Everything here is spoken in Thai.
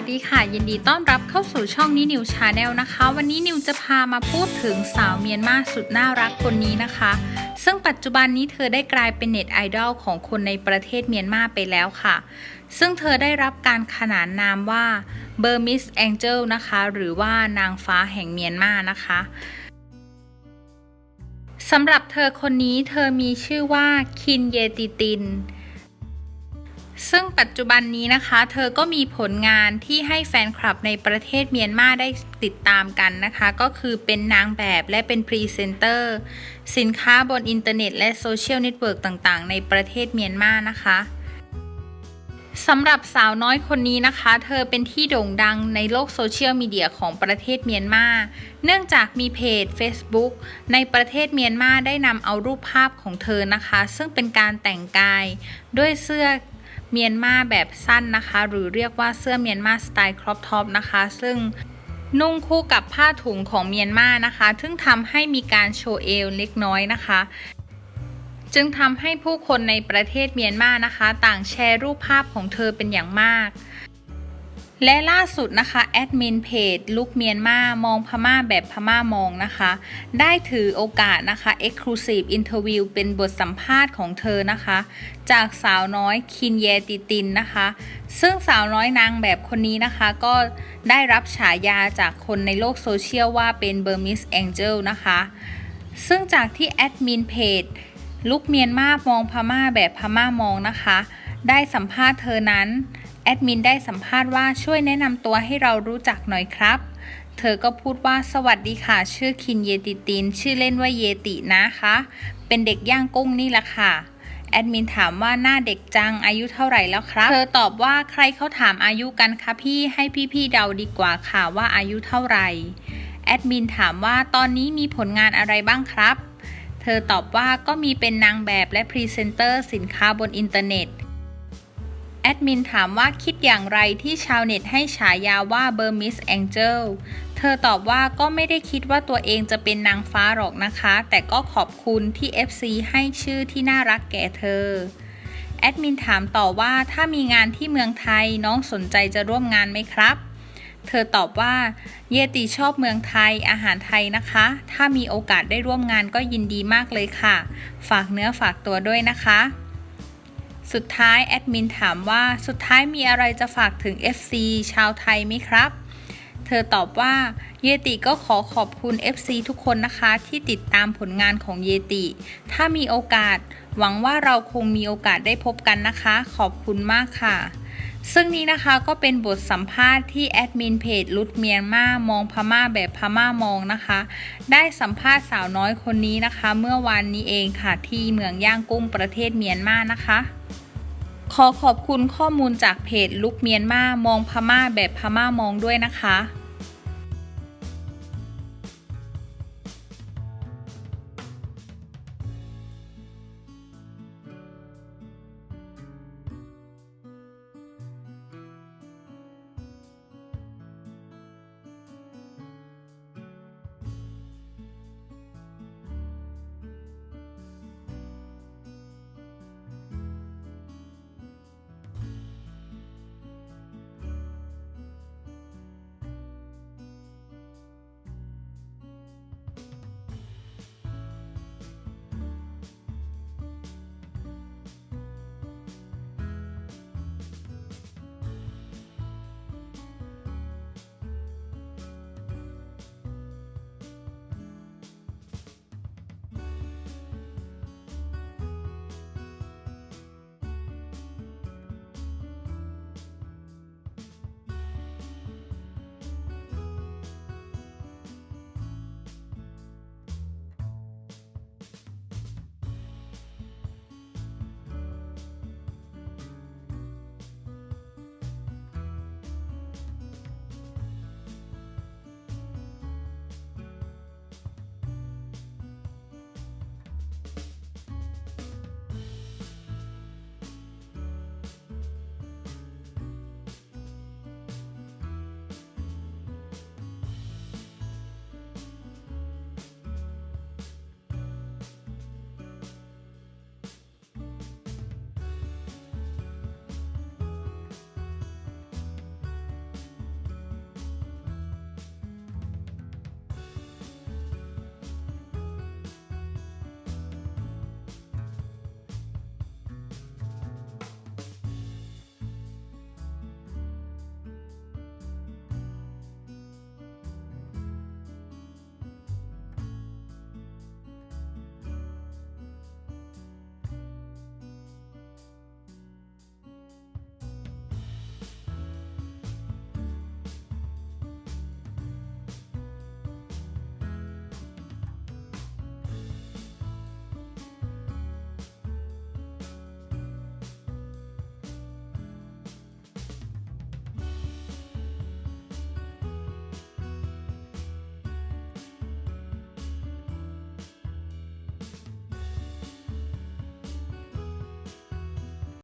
วัสดีค่ะ ยินดีต้อนรับเข้าสู่ช่องนี้นิวชาแนลนะคะ วันนี้นิวจะพามาพูดถึงสาวเมียนมาสุดน่ารักคนนี้นะคะ ซึ่งปัจจุบันนี้เธอได้กลายเป็นเน็ตไอดอลของคนในประเทศเมียนมาไปแล้วค่ะ ซึ่งเธอได้รับการขนานนามว่าเบอร์มิสแองเจลนะคะ หรือว่านางฟ้าแห่งเมียนมานะคะสำหรับเธอคนนี้เธอมีชื่อว่าคินเยติติน ซึ่งปัจจุบันนี้นะคะ เธอก็มีผลงานที่ให้แฟนคลับในประเทศเมียนมาได้ติดตามกันนะคะ ก็คือเป็นนางแบบและเป็นพรีเซนเตอร์ สินค้าบนอินเทอร์เน็ตและโซเชียลเน็ตเวิร์กต่างๆ ในประเทศเมียนมานะคะสำหรับสาวน้อยคนนี้นะคะ เธอเป็นที่โด่งดังในโลกโซเชียลมีเดียของประเทศเมียนมา เนื่องจากมีเพจ Facebook ในประเทศเมียนมาได้นำเอารูปภาพของเธอนะคะ ซึ่งเป็นการแต่งกายด้วยเสื้อ เมียนมาแบบสั้นนะคะ หรือเรียกว่าเสื้อเมียนมาสไตล์ครอปท็อปนะคะ ซึ่งนุ่งคู่กับผ้าถุงของเมียนมานะคะ ซึ่งทำให้มีการโชว์เอวเล็กน้อยนะคะ จึงทำให้ผู้คนในประเทศเมียนมานะคะ ต่างแชร์รูปภาพของเธอเป็นอย่างมาก และล่าสุดนะคะแอดมินเพจลุกเมียนมามองพม่าแบบพม่ามองนะคะ ได้ถือโอกาสนะคะ Exclusive Interview เป็นบทสัมภาษณ์ของเธอนะคะ จากสาวน้อยคินเยติตินนะคะ ซึ่งสาวน้อยนางแบบคนนี้นะคะ ก็ได้รับฉายาจากคนในโลกโซเชียลว่าเป็นเบอร์มิสแองเจลนะคะ ซึ่งจากที่แอดมินเพจลุกเมียนมามองพม่าแบบพม่ามองนะคะ ได้สัมภาษณ์เธอนั้น แอดมินได้สัมภาษณ์ว่าช่วยแนะนำตัวให้เรารู้จักหน่อยครับ เธอก็พูดว่าสวัสดีค่ะ ชื่อคินเยติติน ชื่อเล่นว่าเยตินะคะ เป็นเด็กย่างกุ้งนี่แหละค่ะ แอดมินถามว่าหน้าเด็กจังอายุเท่าไหร่แล้วครับ เธอตอบว่าใครเขาถามอายุกันคะพี่ให้พี่ๆเดาดีกว่าค่ะว่าอายุเท่าไหร่ แอดมินถามว่าตอนนี้มีผลงานอะไรบ้างครับ เธอตอบว่าก็มีเป็นนางแบบและพรีเซนเตอร์สินค้าบนอินเทอร์เน็ต แอดมินถามว่าคิดอย่างไรที่ชาวเน็ตให้ฉายาว่าเบอร์มิสแองเจลเธอตอบว่าก็ไม่ได้คิดว่าตัวเองจะเป็นนางฟ้าหรอกนะคะ แต่ก็ขอบคุณที่ FC ให้ชื่อที่น่ารักแก่เธอ แอดมินถามต่อว่าถ้ามีงานที่เมืองไทยน้องสนใจจะร่วมงานไหมครับ เธอตอบว่า เยติชอบเมืองไทยอาหารไทยนะคะ ถ้ามีโอกาสได้ร่วมงานก็ยินดีมากเลยค่ะ ฝากเนื้อฝากตัวด้วยนะคะ สุดท้ายแอดมินถามว่าสุดท้ายมีอะไรจะฝากถึง FC ชาวไทยไหมครับ เธอตอบว่าเยติก็ขอขอบคุณ FC ทุกคนนะคะที่ติดตามผลงานของเยติ ถ้ามีโอกาส หวังว่าเราคงมีโอกาสได้พบกันนะคะ ขอบคุณมากค่ะ ซึ่งนี้นะคะก็เป็นบทสัมภาษณ์ที่แอดมินเพจลุดเมียนมามองพม่าแบบพม่ามองนะคะ ได้สัมภาษณ์สาวน้อยคนนี้นะคะ เมื่อวานนี้เองค่ะที่เมืองย่างกุ้งประเทศเมียนมานะคะ ขอขอบคุณข้อมูลจากเพจลุกเมียนมามองพม่าแบบพม่ามองด้วยนะคะ